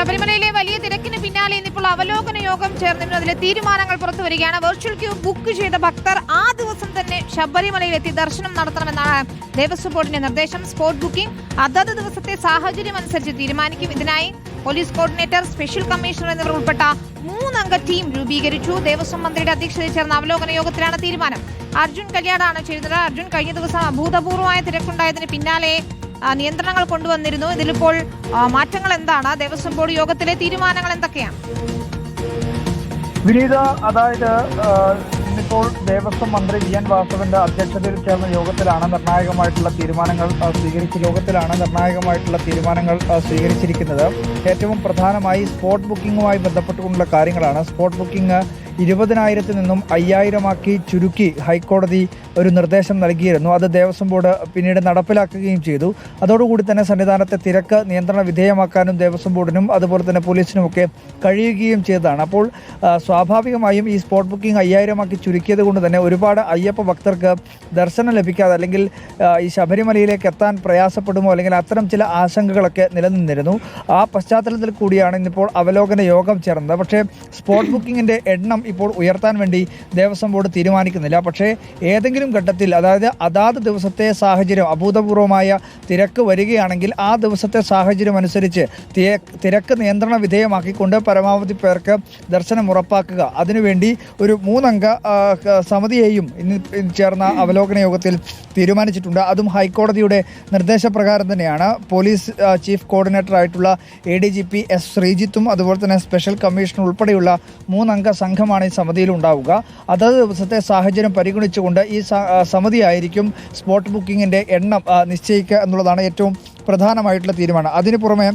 ശബരിമലയിലെ വലിയ തിരക്കിന് പിന്നാലെ ഇന്നിപ്പോൾ അവലോകന യോഗം ചേർന്നിരുന്നു. അതിലെ തീരുമാനങ്ങൾ പുറത്തു വരികയാണ്. വെർച്വൽ ക്യൂ ബുക്ക് ചെയ്ത ഭക്തർ ആ ദിവസം തന്നെ ശബരിമലയിലെത്തി ദർശനം നടത്തണമെന്നാണ് ദേവസ്വം ബോർഡിന്റെ നിർദ്ദേശം. സ്പോട്ട് ബുക്കിംഗ് അതത് ദിവസത്തെ സാഹചര്യം അനുസരിച്ച് തീരുമാനിക്കും. ഇതിനായി പോലീസ് കോർഡിനേറ്റർ സ്പെഷ്യൽ കമ്മീഷണർ എന്നിവർ ഉൾപ്പെട്ട മൂന്നംഗ ടീം രൂപീകരിച്ചു. ദേവസ്വം മന്ത്രിയുടെ അധ്യക്ഷതയിൽ ചേർന്ന അവലോകന യോഗത്തിലാണ് തീരുമാനം. അർജുൻ കല്യാണാണ് ചെയ്യുന്നത് അർജുൻ കഴിഞ്ഞ ദിവസം അഭൂതപൂർവമായ തിരക്കുണ്ടായതിന് പിന്നാലെ നിയന്ത്രണങ്ങൾ കൊണ്ടുവന്നിരുന്നു. ഇതിലിപ്പോൾ മാറ്റങ്ങൾ എന്താണ്? ദേവസ്വം ബോർഡ് യോഗത്തിലെ തീരുമാനങ്ങൾ എന്തൊക്കെയാണ്? വിനീത അതായത് ഇന്നിപ്പോൾ ദേവസ്വം മന്ത്രി വി എൻ വാസവന്റെ അധ്യക്ഷതയിൽ ചേർന്ന യോഗത്തിലാണ് നിർണായകമായിട്ടുള്ള തീരുമാനങ്ങൾ സ്വീകരിച്ച യോഗത്തിലാണ് നിർണായകമായിട്ടുള്ള തീരുമാനങ്ങൾ സ്വീകരിച്ചിരിക്കുന്നത്. ഏറ്റവും പ്രധാനമായി സ്പോട്ട് ബുക്കിംഗുമായി ബന്ധപ്പെട്ടുകൊണ്ടുള്ള കാര്യങ്ങളാണ്. സ്പോട്ട് ബുക്കിംഗ് ഇരുപതിനായിരത്തിൽ നിന്നും അയ്യായിരമാക്കി ചുരുക്കി ഹൈക്കോടതി ഒരു നിർദ്ദേശം നൽകിയിരുന്നു. അത് ദേവസ്വം ബോർഡ് പിന്നീട് നടപ്പിലാക്കുകയും ചെയ്തു. അതോടുകൂടി തന്നെ സന്നിധാനത്തെ തിരക്ക് നിയന്ത്രണ വിധേയമാക്കാനും ദേവസ്വം ബോർഡിനും അതുപോലെ തന്നെ പോലീസിനുമൊക്കെ കഴിയുകയും ചെയ്തതാണ്. അപ്പോൾ സ്വാഭാവികമായും ഈ സ്പോട്ട് ബുക്കിംഗ് അയ്യായിരമാക്കി ചുരുക്കിയത് കൊണ്ട് തന്നെ ഒരുപാട് അയ്യപ്പ ഭക്തർക്ക് ദർശനം ലഭിക്കാതെ അല്ലെങ്കിൽ ഈ ശബരിമലയിലേക്ക് എത്താൻ പ്രയാസപ്പെടുമോ അല്ലെങ്കിൽ അത്തരം ചില ആശങ്കകളൊക്കെ നിലനിന്നിരുന്നു. ആ പശ്ചാത്തലത്തിൽ കൂടിയാണ് ഇന്നിപ്പോൾ അവലോകന യോഗം ചേർന്നത്. പക്ഷേ സ്പോട്ട് ബുക്കിങ്ങിന്റെ എണ്ണം ഇപ്പോൾ ഉയർത്താൻ വേണ്ടി ദേവസ്വം ബോർഡ് തീരുമാനിക്കുന്നില്ല. പക്ഷേ ഏതെങ്കിലും ഘട്ടത്തിൽ അതായത് അതാത് ദിവസത്തെ സാഹചര്യം അഭൂതപൂർവമായ തിരക്ക് വരികയാണെങ്കിൽ ആ ദിവസത്തെ സാഹചര്യം അനുസരിച്ച് തിരക്ക് നിയന്ത്രണ വിധേയമാക്കിക്കൊണ്ട് പരമാവധി പേർക്ക് ദർശനം ഉറപ്പാക്കുക. അതിനുവേണ്ടി ഒരു മൂന്നംഗ സമിതിയെയും ഇന്ന് ചേർന്ന അവലോകന യോഗത്തിൽ തീരുമാനിച്ചിട്ടുണ്ട്. അതും ഹൈക്കോടതിയുടെ നിർദ്ദേശപ്രകാരം തന്നെയാണ്. പോലീസ് ചീഫ് കോർഡിനേറ്റർ ആയിട്ടുള്ള A D G P S ശ്രീജിത്തും അതുപോലെ തന്നെ സ്പെഷ്യൽ കമ്മീഷൻ ഉൾപ്പെടെയുള്ള മൂന്നംഗ സംഘമാണ് ഈ സമിതിയിൽ ഉണ്ടാവുക. അതത് ദിവസത്തെ സാഹചര്യം പരിഗണിച്ചുകൊണ്ട് ഈ സമിതിയായിരിക്കും സ്പോട്ട് ബുക്കിങ്ങിന്റെ എണ്ണം നിശ്ചയിക്കുക എന്നുള്ളതാണ് ഏറ്റവും പ്രധാനമായിട്ടുള്ള തീരുമാനം. അതിന് പുറമെ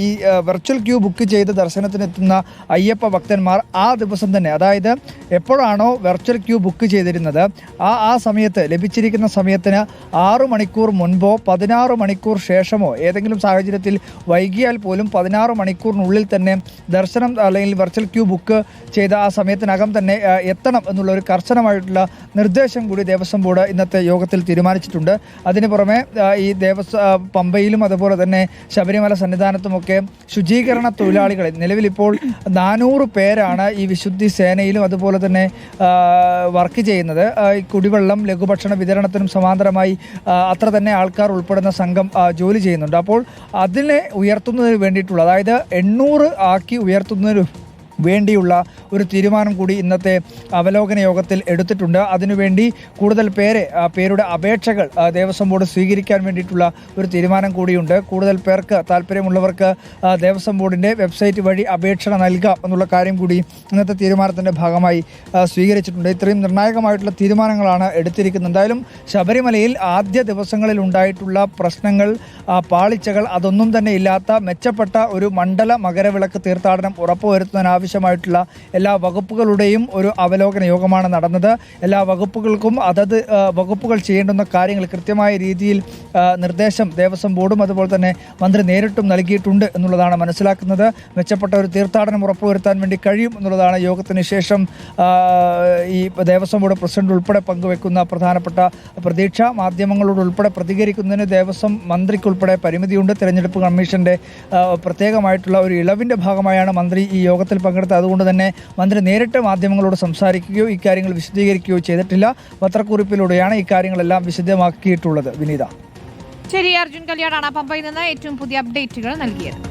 ഈ വെർച്വൽ ക്യൂ ബുക്ക് ചെയ്ത് ദർശനത്തിനെത്തുന്ന അയ്യപ്പ ഭക്തന്മാർ ആ ദിവസം തന്നെ അതായത് എപ്പോഴാണോ വെർച്വൽ ക്യൂ ബുക്ക് ചെയ്തിരുന്നത് ആ ആ സമയത്ത് ലഭിച്ചിരിക്കുന്ന സമയത്തിന് ആറു മണിക്കൂർ മുൻപോ പതിനാറ് മണിക്കൂർ ശേഷമോ ഏതെങ്കിലും സാഹചര്യത്തിൽ വൈകിയാൽ പോലും പതിനാറ് മണിക്കൂറിനുള്ളിൽ തന്നെ ദർശനം അല്ലെങ്കിൽ വെർച്വൽ ക്യൂ ബുക്ക് ചെയ്ത ആ സമയത്തിനകം തന്നെ എത്തണം എന്നുള്ള ഒരു കർശനമായിട്ടുള്ള നിർദ്ദേശം കൂടി ദേവസ്വം ബോർഡ് ഇന്നത്തെ യോഗത്തിൽ തീരുമാനിച്ചിട്ടുണ്ട്. അതിന് പുറമെ ഈ ദേവസ്വ ആ, പമ്പയിലും അതുപോലെ തന്നെ ശബരിമല സന്നിധാനത്തുമൊക്കെ ശുചീകരണ തൊഴിലാളികളെ നിലവിലിപ്പോൾ നാനൂറ് പേരാണ് ഈ വിശുദ്ധി സേനയിലും അതുപോലെ തന്നെ വർക്ക് ചെയ്യുന്നത്. കുടിവെള്ളം ലഘുഭക്ഷണ വിതരണത്തിനും സമാന്തരമായി അത്ര തന്നെ ആൾക്കാർ ഉൾപ്പെടുന്ന സംഘം ജോലി ചെയ്യുന്നുണ്ട്. അപ്പോൾ അതിനെ ഉയർത്തുന്നതിന് വേണ്ടിയിട്ടുള്ള അതായത് എണ്ണൂറ് ആക്കി ഉയർത്തുന്നതിന് വേണ്ടിയുള്ള ഒരു തീരുമാനം കൂടി ഇന്നത്തെ അവലോകന യോഗത്തിൽ എടുത്തിട്ടുണ്ട്. അതിനുവേണ്ടി കൂടുതൽ പേരെ പേരുടെ അപേക്ഷകൾ ദേവസ്വം ബോർഡ് സ്വീകരിക്കാൻ വേണ്ടിയിട്ടുള്ള ഒരു തീരുമാനം കൂടിയുണ്ട്. കൂടുതൽ പേർക്ക് താല്പര്യമുള്ളവർക്ക് ദേവസ്വം ബോർഡിന്റെ വെബ്സൈറ്റ് വഴി അപേക്ഷ നൽകാം എന്നുള്ള കാര്യം കൂടി ഇന്നത്തെ തീരുമാനത്തിന്റെ ഭാഗമായി സ്വീകരിച്ചിട്ടുണ്ട്. ഇത്രയും നിർണായകമായിട്ടുള്ള തീരുമാനങ്ങളാണ് എടുത്തിരിക്കുന്നത്. എന്തായാലും ശബരിമലയിൽ ആദ്യ ദിവസങ്ങളിൽ ഉണ്ടായിട്ടുള്ള പ്രശ്നങ്ങൾ പാളിച്ചകൾ അതൊന്നും തന്നെ ഇല്ലാത്ത മെച്ചപ്പെട്ട ഒരു മണ്ഡല മകരവിളക്ക് തീർത്ഥാടനം ഉറപ്പുവരുത്തുന്നതിനാവശ്യമായിട്ടുള്ള എല്ലാ വകുപ്പുകളുടെയും ഒരു അവലോകന യോഗമാണ് നടന്നത്. എല്ലാ വകുപ്പുകൾക്കും അതത് വകുപ്പുകൾ ചെയ്യേണ്ടുന്ന കാര്യങ്ങൾ കൃത്യമായ രീതിയിൽ നിർദ്ദേശം ദേവസ്വം ബോർഡും അതുപോലെ തന്നെ മന്ത്രി നേരിട്ടും നൽകിയിട്ടുണ്ട് എന്നുള്ളതാണ് മനസ്സിലാക്കുന്നത്. മെച്ചപ്പെട്ട ഒരു തീർത്ഥാടനം ഉറപ്പുവരുത്താൻ വേണ്ടി കഴിയും എന്നുള്ളതാണ് യോഗത്തിന് ശേഷം ഈ ദേവസ്വം ബോർഡ് പ്രസിഡന്റ് ഉൾപ്പെടെ പങ്കുവെക്കുന്ന പ്രധാനപ്പെട്ട പ്രതീക്ഷ. മാധ്യമങ്ങളോട് ഉൾപ്പെടെ പ്രതികരിക്കുന്നതിന് ദേവസ്വം മന്ത്രിക്കുൾപ്പെടെ പരിമിതിയുണ്ട്. തെരഞ്ഞെടുപ്പ് കമ്മീഷന്റെ പ്രത്യേകമായിട്ടുള്ള ഒരു ഇളവിന്റെ ഭാഗമായാണ് മന്ത്രി ഈ യോഗത്തിൽ പങ്കെടുത്തത്. അതുകൊണ്ട് തന്നെ മന്ത്രി നേരിട്ട് മാധ്യമങ്ങളോട് സംസാരിക്കുകയോ ഇക്കാര്യങ്ങൾ വിശദീകരിക്കുകയോ ചെയ്തിട്ടില്ല. പത്രക്കുറിപ്പിലൂടെയാണ് ഇക്കാര്യങ്ങളെല്ലാം വിശദമാക്കിയിട്ടുള്ളത്. വിനീത. ശരി അർജുൻ കല്യാണാണ്. പമ്പയിൽ നിന്ന് ഏറ്റവും പുതിയ അപ്ഡേറ്റുകൾ നൽകിയത്.